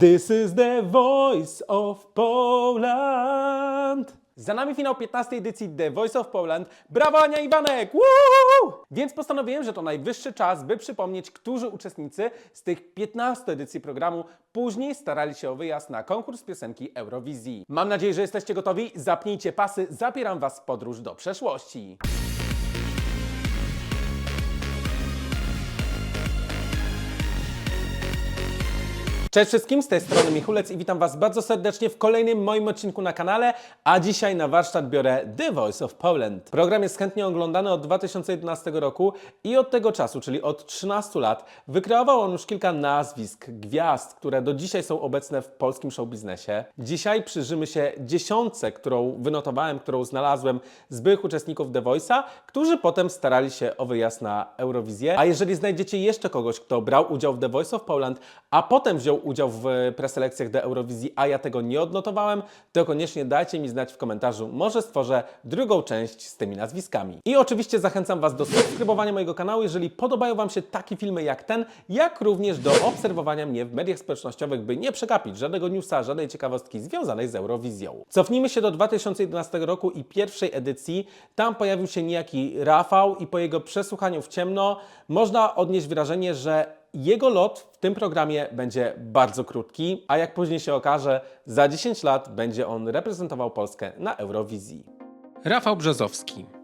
This is the voice of Poland. Za nami finał 15 edycji The Voice of Poland. Brawo Ania Iwanek! Woo! Więc postanowiłem, że to najwyższy czas, by przypomnieć, którzy uczestnicy z tych 15 edycji programu później starali się o wyjazd na konkurs piosenki Eurowizji. Mam nadzieję, że jesteście gotowi. Zapnijcie pasy, zabieram Was w podróż do przeszłości. Cześć wszystkim, z tej strony Michulec i witam Was bardzo serdecznie w kolejnym moim odcinku na kanale, a dzisiaj na warsztat biorę The Voice of Poland. Program jest chętnie oglądany od 2011 roku i od tego czasu, czyli od 13 lat, wykreował on już kilka nazwisk, gwiazd, które do dzisiaj są obecne w polskim showbiznesie. Dzisiaj przyjrzymy się dziesiątce, którą wynotowałem, którą znalazłem z byłych uczestników The Voice'a, którzy potem starali się o wyjazd na Eurowizję. A jeżeli znajdziecie jeszcze kogoś, kto brał udział w The Voice of Poland, a potem wziął udział w preselekcjach do Eurowizji, a ja tego nie odnotowałem, to koniecznie dajcie mi znać w komentarzu. Może stworzę drugą część z tymi nazwiskami. I oczywiście zachęcam Was do subskrybowania mojego kanału, jeżeli podobają Wam się takie filmy jak ten, jak również do obserwowania mnie w mediach społecznościowych, by nie przegapić żadnego newsa, żadnej ciekawostki związanej z Eurowizją. Cofnijmy się do 2011 roku i pierwszej edycji. Tam pojawił się niejaki Rafał i po jego przesłuchaniu w ciemno można odnieść wrażenie, że jego lot w tym programie będzie bardzo krótki, a jak później się okaże, za 10 lat będzie on reprezentował Polskę na Eurowizji. Rafał Brzozowski.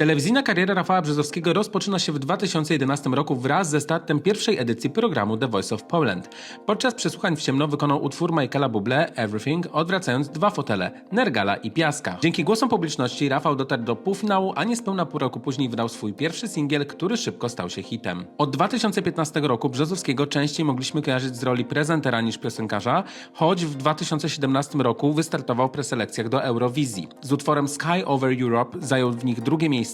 Telewizyjna kariera Rafała Brzozowskiego rozpoczyna się w 2011 roku wraz ze startem pierwszej edycji programu The Voice of Poland. Podczas przesłuchań w ciemno wykonał utwór Michaela Bublé Everything, odwracając dwa fotele Nergala i Piaska. Dzięki głosom publiczności Rafał dotarł do półfinału, a niespełna pół roku później wydał swój pierwszy singiel, który szybko stał się hitem. Od 2015 roku Brzozowskiego częściej mogliśmy kojarzyć z roli prezentera niż piosenkarza, choć w 2017 roku wystartował w preselekcjach do Eurowizji. Z utworem Sky Over Europe zajął w nich drugie miejsce.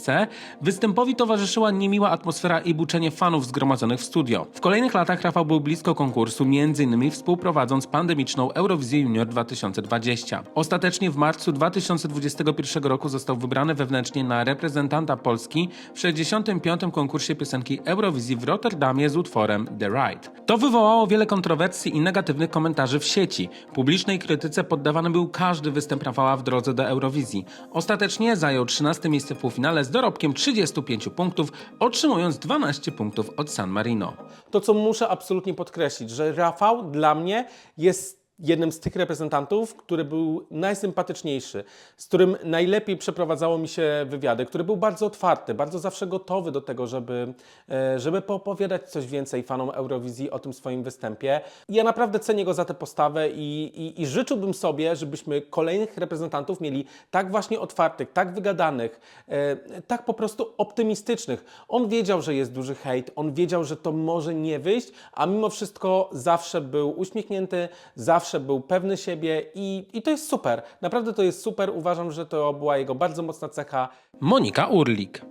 Występowi towarzyszyła niemiła atmosfera i buczenie fanów zgromadzonych w studio. W kolejnych latach Rafał był blisko konkursu, m.in. współprowadząc pandemiczną Eurowizję Junior 2020. Ostatecznie w marcu 2021 roku został wybrany wewnętrznie na reprezentanta Polski w 65. konkursie piosenki Eurowizji w Rotterdamie z utworem The Ride. To wywołało wiele kontrowersji i negatywnych komentarzy w sieci. Publicznej krytyce poddawany był każdy występ Rafała w drodze do Eurowizji. Ostatecznie zajął 13 miejsce w półfinale z dorobkiem 35 punktów, otrzymując 12 punktów od San Marino. To, co muszę absolutnie podkreślić, że Rafał dla mnie jest jednym z tych reprezentantów, który był najsympatyczniejszy, z którym najlepiej przeprowadzało mi się wywiady, który był bardzo otwarty, bardzo zawsze gotowy do tego, żeby, e, żeby poopowiadać coś więcej fanom Eurowizji o tym swoim występie. Ja naprawdę cenię go za tę postawę i, i, i życzyłbym sobie, żebyśmy kolejnych reprezentantów mieli tak właśnie otwartych, tak wygadanych, e, tak po prostu optymistycznych. On wiedział, że jest duży hejt, on wiedział, że to może nie wyjść, a mimo wszystko zawsze był uśmiechnięty, zawsze był pewny siebie i, i to jest super. Naprawdę to jest super. Uważam, że to była jego bardzo mocna cecha. Monika Urlik.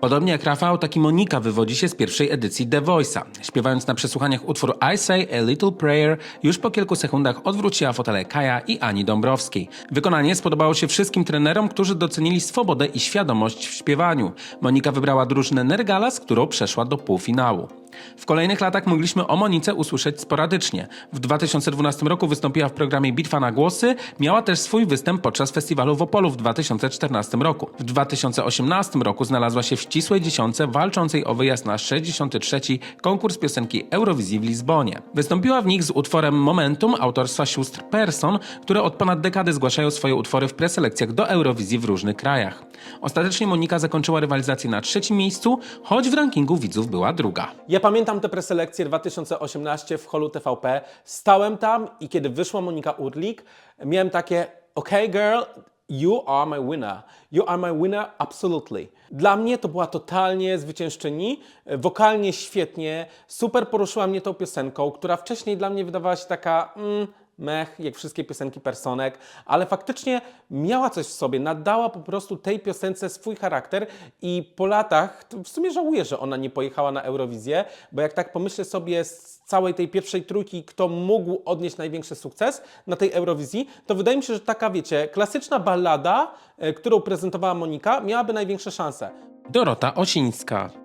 Podobnie jak Rafał, tak i Monika wywodzi się z pierwszej edycji The Voice'a. Śpiewając na przesłuchaniach utwór I Say a Little Prayer, już po kilku sekundach odwróciła fotele Kaja i Ani Dąbrowskiej. Wykonanie spodobało się wszystkim trenerom, którzy docenili swobodę i świadomość w śpiewaniu. Monika wybrała drużynę Nergala, z którą przeszła do półfinału. W kolejnych latach mogliśmy o Monice usłyszeć sporadycznie. W 2012 roku wystąpiła w programie Bitwa na głosy, miała też swój występ podczas festiwalu w Opolu w 2014 roku. W 2018 roku znalazła się w ścisłej dziesiątce walczącej o wyjazd na 63. konkurs piosenki Eurowizji w Lizbonie. Wystąpiła w nich z utworem Momentum autorstwa sióstr Persson, które od ponad dekady zgłaszają swoje utwory w preselekcjach do Eurowizji w różnych krajach. Ostatecznie Monika zakończyła rywalizację na trzecim miejscu, choć w rankingu widzów była druga. Ja pamiętam te preselekcje 2018 w holu TVP. Stałem tam i kiedy wyszła Monika Urlik, miałem takie okay girl, you are my winner. You are my winner absolutely. Dla mnie to była totalnie zwyciężczyni, wokalnie świetnie, super poruszyła mnie tą piosenką, która wcześniej dla mnie wydawała się taka mm, mech, jak wszystkie piosenki personek, ale faktycznie miała coś w sobie, nadała po prostu tej piosence swój charakter i po latach w sumie żałuję, że ona nie pojechała na Eurowizję, bo jak tak pomyślę sobie z całej tej pierwszej trójki, kto mógł odnieść największy sukces na tej Eurowizji, to wydaje mi się, że taka, wiecie, klasyczna ballada, e, którą prezentowała Monika, miałaby największe szanse. Dorota Osińska.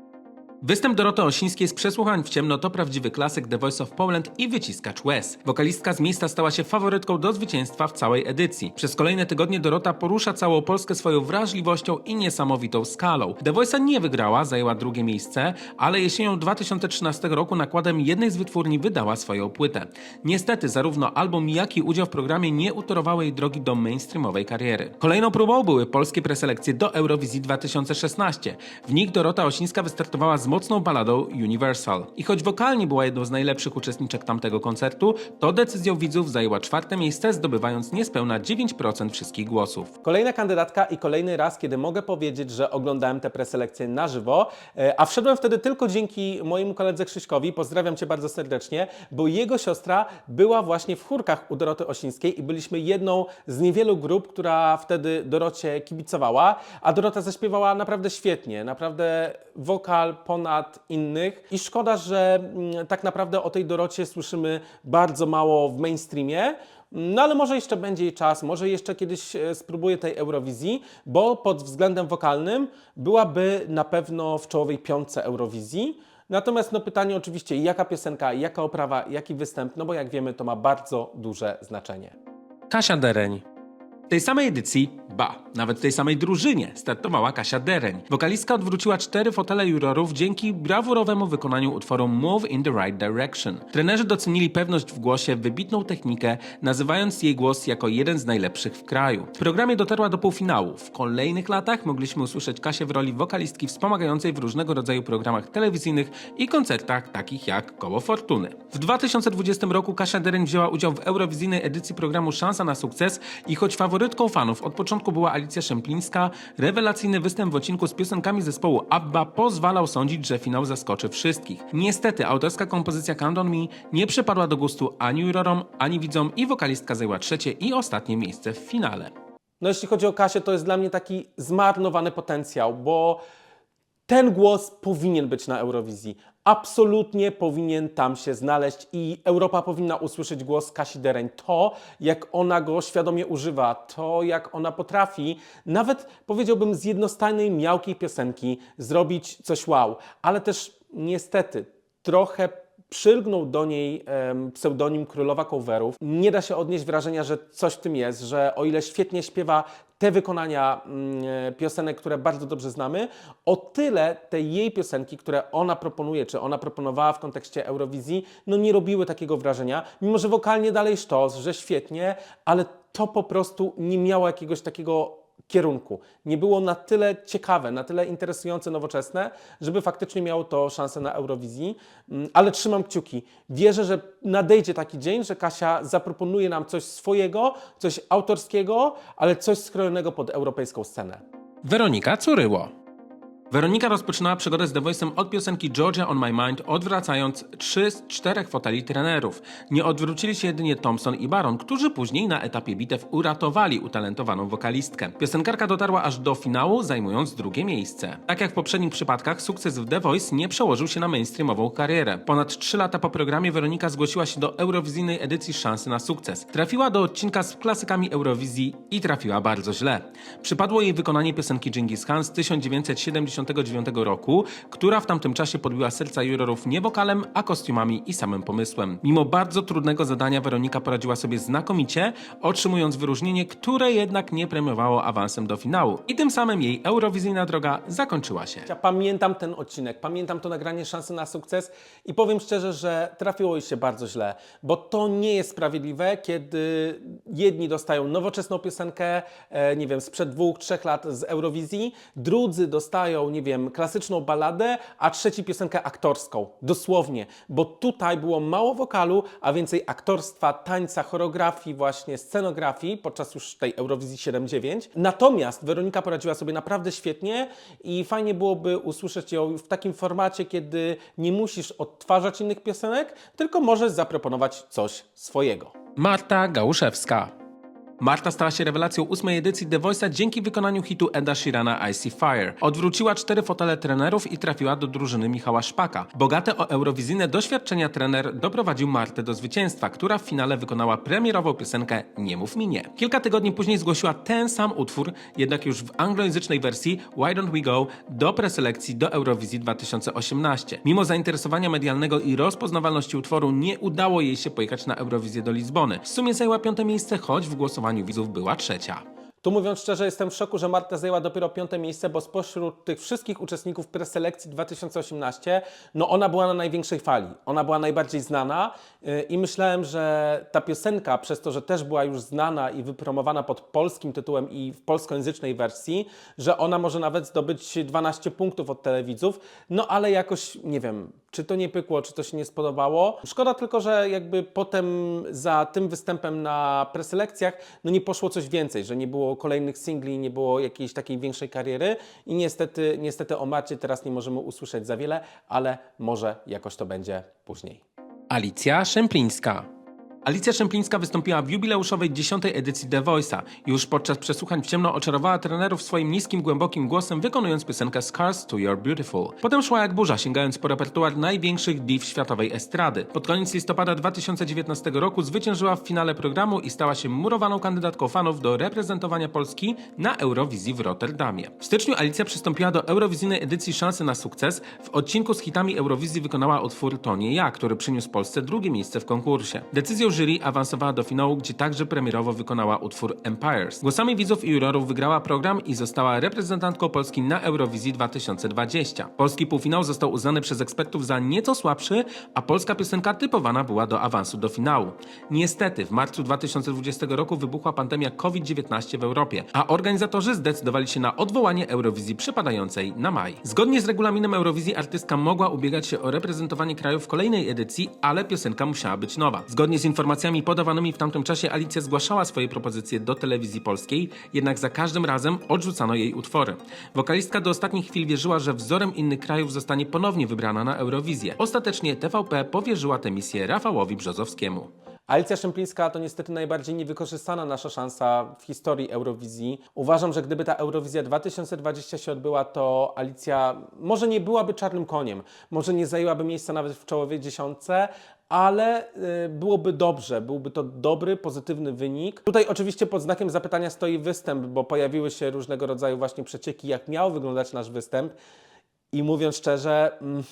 Występ Doroty Osińskiej z przesłuchań w ciemno to prawdziwy klasyk The Voice of Poland i wyciskacz łez. Wokalistka z miejsca stała się faworytką do zwycięstwa w całej edycji. Przez kolejne tygodnie Dorota porusza całą Polskę swoją wrażliwością i niesamowitą skalą. The Voice'a nie wygrała, zajęła drugie miejsce, ale jesienią 2013 roku nakładem jednej z wytwórni wydała swoją płytę. Niestety zarówno album, jak i udział w programie nie utorowały jej drogi do mainstreamowej kariery. Kolejną próbą były polskie preselekcje do Eurowizji 2016. W nich Dorota Osińska wystartowała z mocną baladą Universal. I choć wokalnie była jedną z najlepszych uczestniczek tamtego koncertu, to decyzją widzów zajęła czwarte miejsce, zdobywając niespełna 9% wszystkich głosów. Kolejna kandydatka i kolejny raz, kiedy mogę powiedzieć, że oglądałem te preselekcje na żywo, e, a wszedłem wtedy tylko dzięki mojemu koledze Krzyśkowi, pozdrawiam Cię bardzo serdecznie, bo jego siostra była właśnie w chórkach u Doroty Osińskiej i byliśmy jedną z niewielu grup, która wtedy Dorocie kibicowała, a Dorota zaśpiewała naprawdę świetnie, naprawdę wokal ponad innych i szkoda, że mm, tak naprawdę o tej Dorocie słyszymy bardzo mało w mainstreamie, no ale może jeszcze będzie jej czas, może jeszcze kiedyś e, spróbuję tej Eurowizji, bo pod względem wokalnym byłaby na pewno w czołowej piątce Eurowizji. Natomiast no pytanie oczywiście, jaka piosenka, jaka oprawa, jaki występ, no bo jak wiemy, to ma bardzo duże znaczenie. Kasia Dereń. W tej samej edycji, ba, nawet w tej samej drużynie startowała Kasia Dereń. Wokalistka odwróciła cztery fotele jurorów dzięki brawurowemu wykonaniu utworu Move in the Right Direction. Trenerzy docenili pewność w głosie, wybitną technikę, nazywając jej głos jako jeden z najlepszych w kraju. W programie dotarła do półfinału. W kolejnych latach mogliśmy usłyszeć Kasię w roli wokalistki wspomagającej w różnego rodzaju programach telewizyjnych i koncertach takich jak Koło Fortuny. W 2020 roku Kasia Dereń wzięła udział w eurowizyjnej edycji programu Szansa na sukces i choć faworytką fanów od początku była Alicja Szemplińska, rewelacyjny występ w odcinku z piosenkami zespołu ABBA pozwalał sądzić, że finał zaskoczy wszystkich. Niestety autorska kompozycja Count on Me nie przypadła do gustu ani jurorom, ani widzom i wokalistka zajęła trzecie i ostatnie miejsce w finale. No jeśli chodzi o Kasię, to jest dla mnie taki zmarnowany potencjał, bo ten głos powinien być na Eurowizji. Absolutnie powinien tam się znaleźć i Europa powinna usłyszeć głos Kasi Dereń. To, jak ona go świadomie używa, to, jak ona potrafi, nawet powiedziałbym z jednostajnej, miałkiej piosenki zrobić coś wow. Ale też niestety trochę przylgnął do niej pseudonim Królowa Coverów. Nie da się odnieść wrażenia, że coś w tym jest, że o ile świetnie śpiewa te wykonania mm, e, piosenek, które bardzo dobrze znamy, o tyle te jej piosenki, które ona proponuje, czy ona proponowała w kontekście Eurowizji, no nie robiły takiego wrażenia, mimo że wokalnie dalej sztos, że świetnie, ale to po prostu nie miało jakiegoś takiego kierunku. Nie było na tyle ciekawe, na tyle interesujące, nowoczesne, żeby faktycznie miało to szansę na Eurowizji. Mm, Ale trzymam kciuki. Wierzę, że nadejdzie taki dzień, że Kasia zaproponuje nam coś swojego, coś autorskiego, ale coś skrojonego pod europejską scenę. Weronika Curyło. Weronika rozpoczynała przygodę z The Voice'em od piosenki Georgia on My Mind, odwracając trzy z czterech foteli trenerów. Nie odwrócili się jedynie Thompson i Baron, którzy później na etapie bitew uratowali utalentowaną wokalistkę. Piosenkarka dotarła aż do finału, zajmując drugie miejsce. Tak jak w poprzednich przypadkach, sukces w The Voice nie przełożył się na mainstreamową karierę. Ponad 3 lata po programie Weronika zgłosiła się do eurowizyjnej edycji Szansy na sukces. Trafiła do odcinka z klasykami Eurowizji i trafiła bardzo źle. Przypadło jej wykonanie piosenki Genghis Khan z 1979 roku, która w tamtym czasie podbiła serca jurorów nie wokalem, a kostiumami i samym pomysłem. Mimo bardzo trudnego zadania Weronika poradziła sobie znakomicie, otrzymując wyróżnienie, które jednak nie premiowało awansem do finału. I tym samym jej eurowizyjna droga zakończyła się. Ja pamiętam ten odcinek, pamiętam to nagranie Szansy na sukces i powiem szczerze, że trafiło jej się bardzo źle, bo to nie jest sprawiedliwe, kiedy jedni dostają nowoczesną piosenkę, e, nie wiem, sprzed dwóch, trzech lat z Eurowizji, drudzy dostają, nie wiem, klasyczną balladę, a trzeci piosenkę aktorską. Dosłownie, bo tutaj było mało wokalu, a więcej aktorstwa, tańca, choreografii, właśnie scenografii podczas już tej Eurowizji 7-9. Natomiast Weronika poradziła sobie naprawdę świetnie i fajnie byłoby usłyszeć ją w takim formacie, kiedy nie musisz odtwarzać innych piosenek, tylko możesz zaproponować coś swojego. Marta Gałuszewska. Marta stała się rewelacją ósmej edycji The Voice'a dzięki wykonaniu hitu Eda Sheerana Icy Fire. Odwróciła cztery fotele trenerów i trafiła do drużyny Michała Szpaka. Bogate o eurowizyjne doświadczenia trener doprowadził Martę do zwycięstwa, która w finale wykonała premierową piosenkę Nie mów mi nie. Kilka tygodni później zgłosiła ten sam utwór, jednak już w anglojęzycznej wersji Why Don't We Go do preselekcji do Eurowizji 2018. Mimo zainteresowania medialnego i rozpoznawalności utworu nie udało jej się pojechać na Eurowizję do Lizbony. W sumie zajęła piąte miejsce, choć w głosowaniu widzów była trzecia. Tu mówiąc szczerze, jestem w szoku, że Marta zajęła dopiero piąte miejsce, bo spośród tych wszystkich uczestników preselekcji 2018, no ona była na największej fali. Ona była najbardziej znana yy, i myślałem, że ta piosenka, przez to, że też była już znana i wypromowana pod polskim tytułem i w polskojęzycznej wersji, że ona może nawet zdobyć 12 punktów od telewidzów, no ale jakoś, nie wiem, czy to nie pykło, czy to się nie spodobało. Szkoda tylko, że jakby potem za tym występem na preselekcjach, no nie poszło coś więcej, że nie było kolejnych singli, nie było jakiejś takiej większej kariery i niestety, niestety o Marcie teraz nie możemy usłyszeć za wiele, ale może jakoś to będzie później. Alicja Szemplińska. Alicja Szemplińska wystąpiła w jubileuszowej 10. edycji The Voice'a. Już podczas przesłuchań w ciemno oczarowała trenerów swoim niskim, głębokim głosem, wykonując piosenkę Scars to You're Beautiful. Potem szła jak burza, sięgając po repertuar największych div światowej estrady. Pod koniec listopada 2019 roku zwyciężyła w finale programu i stała się murowaną kandydatką fanów do reprezentowania Polski na Eurowizji w Rotterdamie. W styczniu Alicja przystąpiła do eurowizyjnej edycji Szansy na sukces. W odcinku z hitami Eurowizji wykonała utwór To nie ja, który przyniósł Polsce drugie miejsce w konkursie. Decyzją jury awansowała do finału, gdzie także premierowo wykonała utwór Empires. Głosami widzów i jurorów wygrała program i została reprezentantką Polski na Eurowizji 2020. Polski półfinał został uznany przez ekspertów za nieco słabszy, a polska piosenka typowana była do awansu do finału. Niestety, w marcu 2020 roku wybuchła pandemia COVID-19 w Europie, a organizatorzy zdecydowali się na odwołanie Eurowizji przypadającej na maj. Zgodnie z regulaminem Eurowizji artystka mogła ubiegać się o reprezentowanie kraju w kolejnej edycji, ale piosenka musiała być nowa. Zgodnie z informacjami podawanymi w tamtym czasie Alicja zgłaszała swoje propozycje do telewizji polskiej, jednak za każdym razem odrzucano jej utwory. Wokalistka do ostatnich chwil wierzyła, że wzorem innych krajów zostanie ponownie wybrana na Eurowizję. Ostatecznie TVP powierzyła tę misję Rafałowi Brzozowskiemu. Alicja Szemplińska to niestety najbardziej niewykorzystana nasza szansa w historii Eurowizji. Uważam, że gdyby ta Eurowizja 2020 się odbyła, to Alicja może nie byłaby czarnym koniem, może nie zajęłaby miejsca nawet w czołowej dziesiątce, ale y, byłoby dobrze, byłby to dobry, pozytywny wynik. Tutaj oczywiście pod znakiem zapytania stoi występ, bo pojawiły się różnego rodzaju właśnie przecieki, jak miał wyglądać nasz występ. I mówiąc szczerze, mm,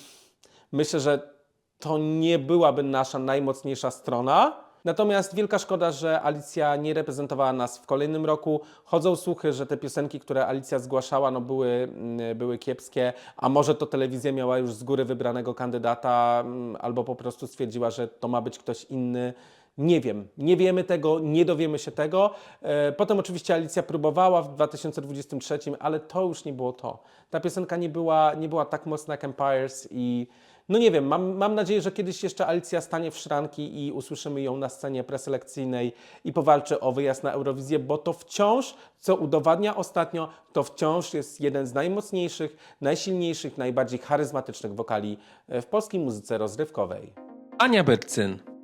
myślę, że to nie byłaby nasza najmocniejsza strona. Natomiast wielka szkoda, że Alicja nie reprezentowała nas w kolejnym roku. Chodzą słuchy, że te piosenki, które Alicja zgłaszała, no były, mm, były kiepskie, a może to telewizja miała już z góry wybranego kandydata, mm, albo po prostu stwierdziła, że to ma być ktoś inny. Nie wiem, nie wiemy tego, nie dowiemy się tego. E, Potem oczywiście Alicja próbowała w 2023, ale to już nie było to. Ta piosenka nie była, nie była tak mocna jak Empires i no nie wiem, mam, mam nadzieję, że kiedyś jeszcze Alicja stanie w szranki i usłyszymy ją na scenie preselekcyjnej i powalczy o wyjazd na Eurowizję, bo to wciąż, co udowadnia ostatnio, to wciąż jest jeden z najmocniejszych, najsilniejszych, najbardziej charyzmatycznych wokali w polskiej muzyce rozrywkowej. Ania Bercyn.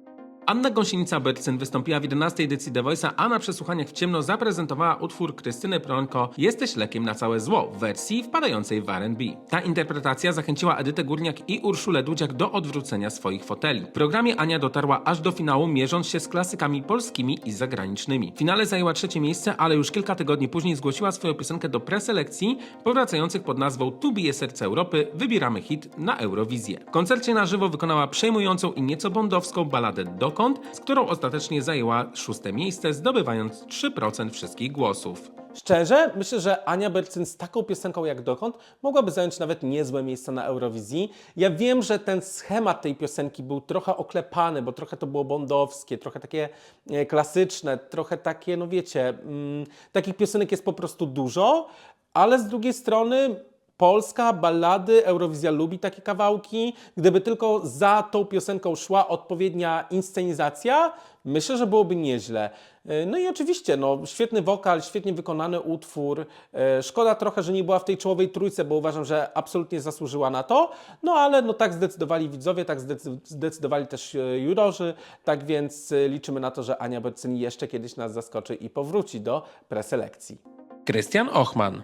Anna Gąsienica-Bercyn wystąpiła w 11 edycji The Voice'a, a na przesłuchaniach w ciemno zaprezentowała utwór Krystyny Prońko Jesteś lekiem na całe zło w wersji wpadającej w R&B. Ta interpretacja zachęciła Edytę Górniak i Urszulę Dudziak do odwrócenia swoich foteli. W programie Ania dotarła aż do finału, mierząc się z klasykami polskimi i zagranicznymi. W finale zajęła trzecie miejsce, ale już kilka tygodni później zgłosiła swoją piosenkę do preselekcji, powracających pod nazwą Tu bije serce Europy, wybieramy hit na Eurowizję. W koncercie na żywo wykonała przejmującą i nieco bondowską baladę Dokąd, z którą ostatecznie zajęła szóste miejsce, zdobywając 3% wszystkich głosów. Szczerze, myślę, że Ania Bercyn z taką piosenką jak Dokąd mogłaby zająć nawet niezłe miejsce na Eurowizji. Ja wiem, że ten schemat tej piosenki był trochę oklepany, bo trochę to było bondowskie, trochę takie e, klasyczne, trochę takie, no wiecie, mm, takich piosenek jest po prostu dużo, ale z drugiej strony Polska, ballady, Eurowizja lubi takie kawałki. Gdyby tylko za tą piosenką szła odpowiednia inscenizacja, myślę, że byłoby nieźle. E, No i oczywiście, no, świetny wokal, świetnie wykonany utwór. E, Szkoda trochę, że nie była w tej czołowej trójce, bo uważam, że absolutnie zasłużyła na to. No ale no, tak zdecydowali widzowie, tak zdecy- zdecydowali też e, jurorzy. Tak więc liczymy na to, że Ania Bercyn jeszcze kiedyś nas zaskoczy i powróci do preselekcji. Krystian Ochman.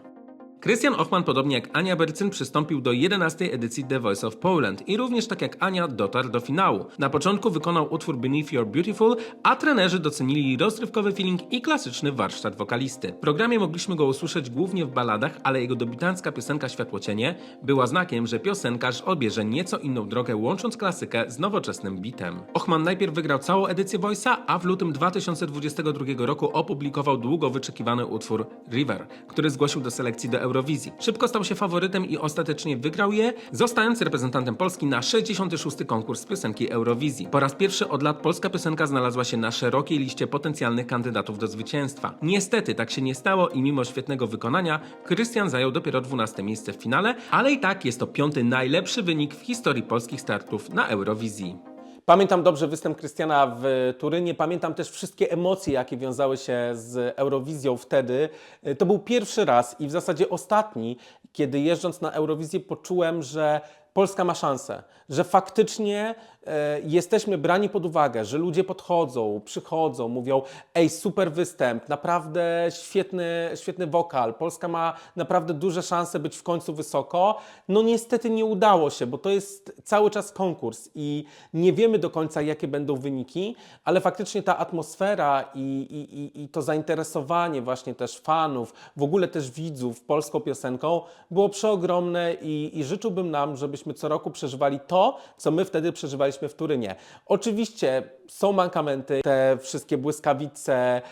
Krystian Ochman, podobnie jak Ania Bercyn, przystąpił do 11 edycji The Voice of Poland i również tak jak Ania dotarł do finału. Na początku wykonał utwór Beneath Your Beautiful, a trenerzy docenili rozrywkowy feeling i klasyczny warsztat wokalisty. W programie mogliśmy go usłyszeć głównie w baladach, ale jego debiutancka piosenka Światłocienie była znakiem, że piosenkarz odbierze nieco inną drogę, łącząc klasykę z nowoczesnym bitem. Ochman najpierw wygrał całą edycję Voice'a, a w lutym 2022 roku opublikował długo wyczekiwany utwór River, który zgłosił do selekcji do Eurowizji. Szybko stał się faworytem i ostatecznie wygrał je, zostając reprezentantem Polski na 66. konkurs piosenki Eurowizji. Po raz pierwszy od lat polska piosenka znalazła się na szerokiej liście potencjalnych kandydatów do zwycięstwa. Niestety tak się nie stało i mimo świetnego wykonania, Krystian zajął dopiero 12 miejsce w finale, ale i tak jest to piąty najlepszy wynik w historii polskich startów na Eurowizji. Pamiętam dobrze występ Krystiana w Turynie, pamiętam też wszystkie emocje, jakie wiązały się z Eurowizją wtedy. Y, To był pierwszy raz i w zasadzie ostatni, kiedy jeżdżąc na Eurowizję poczułem, że Polska ma szansę, że faktycznie e, jesteśmy brani pod uwagę, że ludzie podchodzą, przychodzą, mówią: Ej, super występ, naprawdę świetny, świetny wokal. Polska ma naprawdę duże szanse być w końcu wysoko. No niestety nie udało się, bo to jest cały czas konkurs i nie wiemy do końca, jakie będą wyniki, ale faktycznie ta atmosfera i, i, i, to zainteresowanie właśnie też fanów, w ogóle też widzów polską piosenką było przeogromne i, i życzyłbym nam, żebyśmy co roku przeżywali to, co my wtedy przeżywaliśmy w Turynie. Oczywiście są mankamenty, te wszystkie błyskawice,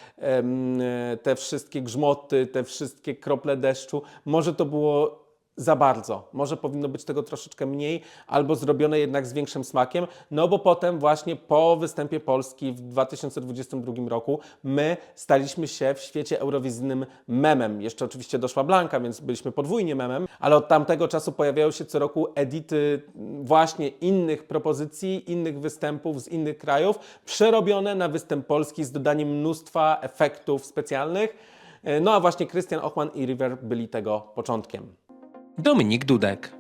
te wszystkie grzmoty, te wszystkie krople deszczu. Może to było za bardzo. Może powinno być tego troszeczkę mniej, albo zrobione jednak z większym smakiem, no bo potem właśnie po występie Polski w 2022 roku my staliśmy się w świecie eurowizyjnym memem. Jeszcze oczywiście doszła Blanka, więc byliśmy podwójnie memem, ale od tamtego czasu pojawiają się co roku edity właśnie innych propozycji, innych występów z innych krajów, przerobione na występ Polski z dodaniem mnóstwa efektów specjalnych. No a właśnie Krystian Ochman i River byli tego początkiem. Dominik Dudek.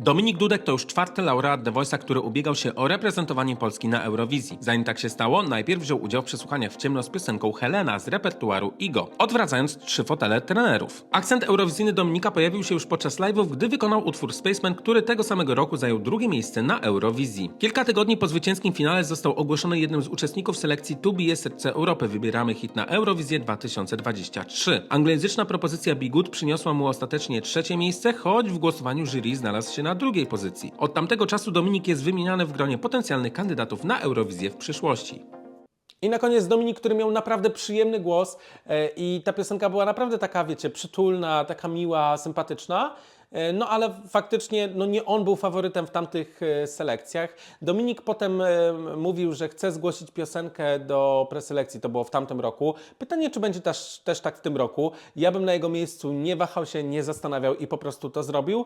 Dominik Dudek to już czwarty laureat The Voice'a, który ubiegał się o reprezentowanie Polski na Eurowizji. Zanim tak się stało, najpierw wziął udział w przesłuchaniach w ciemno z piosenką Helena z repertuaru Igo, odwracając trzy fotele trenerów. Akcent eurowizyjny Dominika pojawił się już podczas live'ów, gdy wykonał utwór Spaceman, który tego samego roku zajął drugie miejsce na Eurowizji. Kilka tygodni po zwycięskim finale został ogłoszony jednym z uczestników selekcji Tu bije serce Europy, wybieramy hit na Eurowizję 2023. Anglojęzyczna propozycja Good przyniosła mu ostatecznie trzecie miejsce, choć w głosowaniu jury znalazł się na drugiej pozycji. Od tamtego czasu Dominik jest wymieniany w gronie potencjalnych kandydatów na Eurowizję w przyszłości. I na koniec Dominik, który miał naprawdę przyjemny głos e, i ta piosenka była naprawdę taka, wiecie, przytulna, taka miła, sympatyczna. E, No ale faktycznie no nie on był faworytem w tamtych e, selekcjach. Dominik potem e, mówił, że chce zgłosić piosenkę do preselekcji, to było w tamtym roku. Pytanie, czy będzie też, też tak w tym roku. Ja bym na jego miejscu nie wahał się, nie zastanawiał i po prostu to zrobił,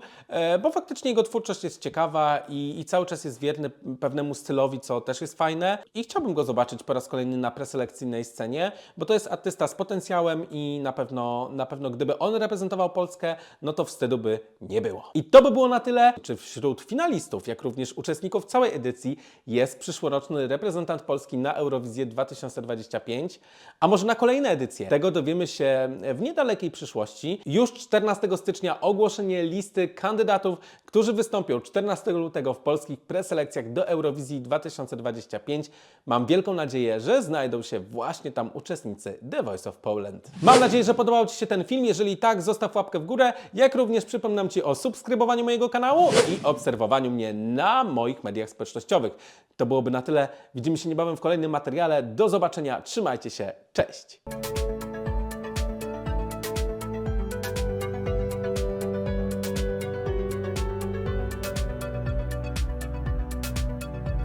bo faktycznie jego twórczość jest ciekawa i, i cały czas jest wierny pewnemu stylowi, co też jest fajne. I chciałbym go zobaczyć po raz kolejny na preselekcyjnej scenie, bo to jest artysta z potencjałem i na pewno, na pewno gdyby on reprezentował Polskę, no to wstydu by nie było. I to by było na tyle. Czy wśród finalistów, jak również uczestników całej edycji jest przyszłoroczny reprezentant Polski na Eurowizję 2025, a może na kolejne edycje? Tego dowiemy się w niedalekiej przyszłości. Już 14 stycznia ogłoszenie listy kandydatów, którzy wystąpią 14 lutego w polskich preselekcjach do Eurowizji 2025. Mam wielką nadzieję, że znajdą się właśnie tam uczestnicy The Voice of Poland. Mam nadzieję, że podobał Ci się ten film. Jeżeli tak, zostaw łapkę w górę. Jak również przypominam Ci o subskrybowaniu mojego kanału i obserwowaniu mnie na moich mediach społecznościowych. To byłoby na tyle. Widzimy się niebawem w kolejnym materiale. Do zobaczenia. Trzymajcie się. Cześć!